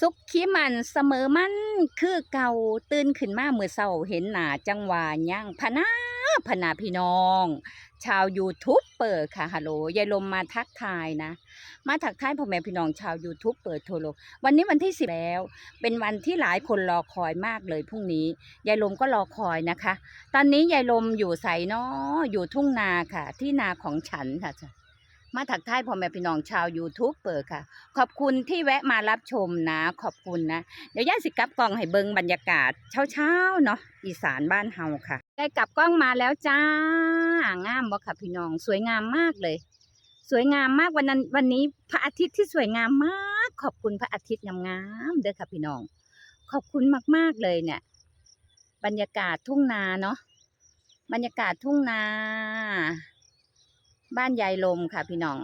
สุขขี้มันเสมอมันคือเก่าตื่นขึ้นมาเมื่อเช้าเห็นหนาจังหวะย่างพนาพนาพี่น้อง ชาว YouTube เปิดค่ะฮัลโหลยายลมมาทักทายนะ มาทักทายพ่อแม่พี่น้องชาว YouTube เปิดโทรโลกวันนี้วันที่สิบแล้ว เป็นวันที่หลายคนรอคอยมากเลยพรุ่งนี้ยายลมก็รอคอยนะคะ ตอนนี้ยายลมอยู่ใสเนาะอยู่ทุ่งนาค่ะ ที่นาของฉันค่ะ มาถักทายพ่อแม่พี่น้องชาว YouTube เปิดค่ะ ขอบคุณที่แวะมารับชมนะ ขอบคุณนะ เดี๋ยวย่าสิกลับกล้องให้เบิงบรรยากาศเช้าๆเนาะอีสานบ้านเฮาค่ะ ได้กลับกล้องมาแล้วจ้างามบ่ค่ะพี่น้องสวยงามมากเลย สวยงามมากวันนั้นวันนี้พระอาทิตย์ที่สวยงามมาก ขอบคุณพระอาทิตย์งามๆเด้อค่ะพี่น้อง ขอบคุณมากๆเลยเนี่ย บรรยากาศทุ่งนาเนาะบรรยากาศทุ่งนา บ้านยายลมค่ะพี่น้อง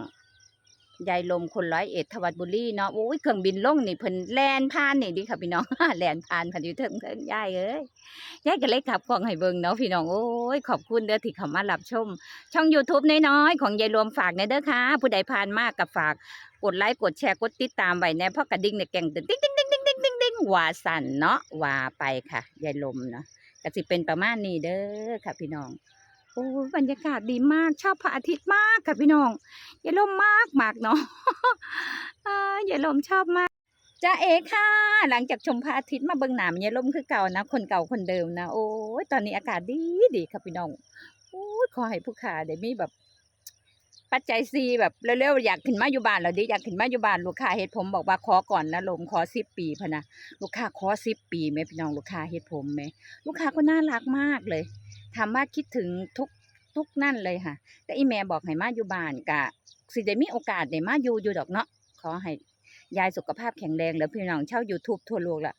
ยายลมคนร้อยเอ็ดทวัดบุรีเนาะโอ้ยเครื่องบินล่งนี่เพิ่นแลนผ่านนี่ดิค่ะพี่น้องแลนผ่านพันอยู่เทิงเทิงยายเอ้ยยายก็เลยขับกล้องให้เบิ่งเนาะพี่น้องโอ้ยขอบคุณเด้อที่เข้ามารับชม ช่อง YouTube น้อยๆของยายรวมฝากในเด้อค่ะ ผู้ใดผ่านมากกับฝากกดไลค์กดแชร์กดติดตามไว้แน่เพราะกระดิ่งเนี่ยแก่งตึ้งติ๊งติ๊งติ๊งติ๊งติ๊งติ๊งติ๊งว่าสั่นเนาะว่าไปค่ะยายลมเนาะก็สิเป็นประมาณนี้เด้อค่ะพี่น้อง โอ้บรรยากาศดีมากชอบพระอาทิตย์มากค่ะพี่น้องยายลมมากมากเนาะอ่ายายลมชอบมากจ้าเอค่ะ หลังจากชมพระอาทิตย์มาเบิ่งหนามยายลมคือเก่านะ คนเก่าคนเดิมนะโอ้ยตอนนี้อากาศดีดีค่ะพี่น้องโอ้ยขอให้ผู้ขาได้มีแบบ ปัจจัยซีแบบเร็วๆอยากขึ้นมาอยู่บ้านแล้วดิอยากขึ้นมาอยู่บ้านลูกค้าเฮ็ดผมบอกว่าขอก่อนนะลมขอสิบปีพะนะลูกค้าขอสิบปีไหมพี่น้องลูกค้าเฮ็ดผมไหมลูกค้าก็น่ารักมากเลย ถามว่าคิดถึงทุกทุกนั่นเลยค่ะ แต่อีแม่บอกให้มาอยู่บ้านกะสิได้มีโอกาสได้มาอยู่อยู่ดอกเนาะขอให้ยายสุขภาพแข็งแรงแล้วพี่น้องเช่า YouTube ทั่วโลกละ